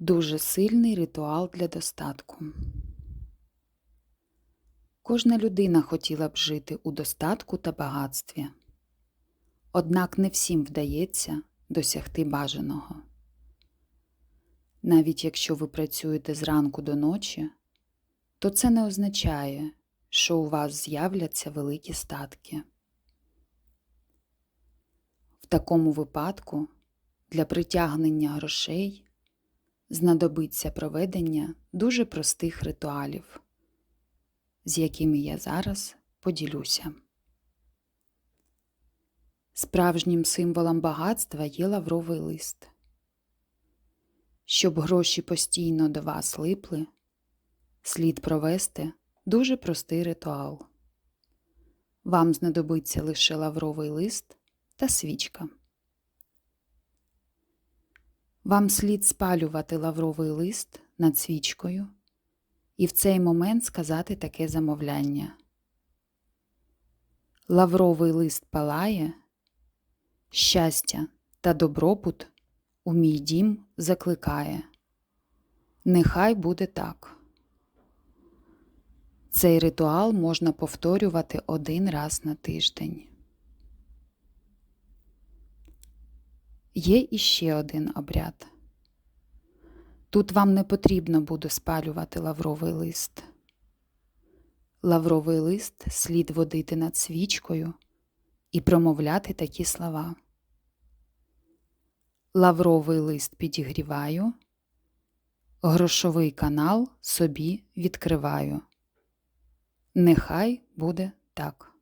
Дуже сильний ритуал для достатку. Кожна людина хотіла б жити у достатку та багатстві. Однак не всім вдається досягти бажаного. Навіть якщо ви працюєте зранку до ночі, то це не означає, що у вас з'являться великі статки. В такому випадку для притягнення грошей знадобиться проведення дуже простих ритуалів, з якими я зараз поділюся. Справжнім символом багатства є лавровий лист. Щоб гроші постійно до вас липли, слід провести дуже простий ритуал. Вам знадобиться лише лавровий лист та свічка. Вам слід спалювати лавровий лист над свічкою і в цей момент сказати таке замовляння. Лавровий лист палає, щастя та добробут у мій дім закликає. Нехай буде так. Цей ритуал можна повторювати один раз на тиждень. Є іще один обряд. Тут вам не потрібно буде спалювати лавровий лист. Лавровий лист слід водити над свічкою і промовляти такі слова. Лавровий лист підігріваю, грошовий канал собі відкриваю. Нехай буде так.